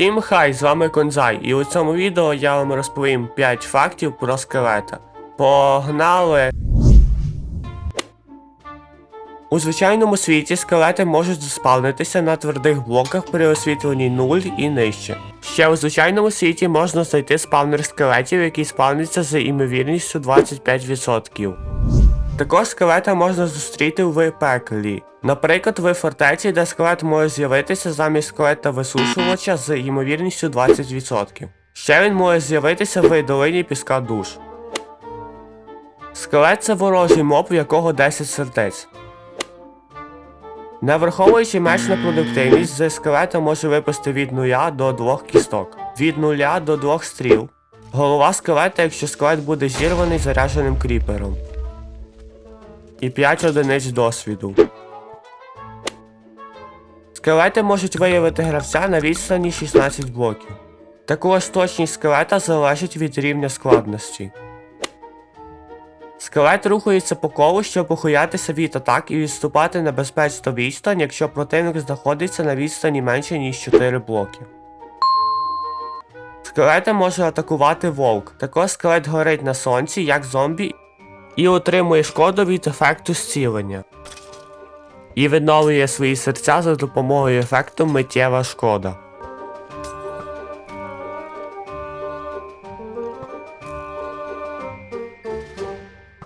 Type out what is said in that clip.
Усім хай, з вами Конзай, і у цьому відео я вам розповім 5 фактів про скелета. Погнали! У звичайному світі скелети можуть заспавнитися на твердих блоках при освітленні 0 і нижче. Ще у звичайному світі можна знайти спавнер скелетів, який спавниться з імовірністю 25%. Також скелета можна зустріти в пеклі. Наприклад, в фортеці, де скелет може з'явитися замість скелета висушувача з ймовірністю 20%. Ще він може з'явитися в долині піска душ. Скелет це ворожий моб, в якого 10 сердець. Не враховуючи меч на продуктивність, з скелета може випасти від 0 до 2 кісток, від 0 до 2 стріл. Голова скелета, якщо скелет буде зірваний зарядженим кріпером. І 5 одиниць досвіду. Скелети можуть виявити гравця на відстані 16 блоків. Також точність скелета залежить від рівня складності. Скелет рухається по колу, щоб похилятися від атак і відступати на безпечну відстань, якщо противник знаходиться на відстані менше ніж 4 блоки. Скелета може атакувати вовк. Також скелет горить на сонці, як зомбі, і отримує шкоду від ефекту зцілення. І відновлює свої серця за допомогою ефекту миттєва шкода.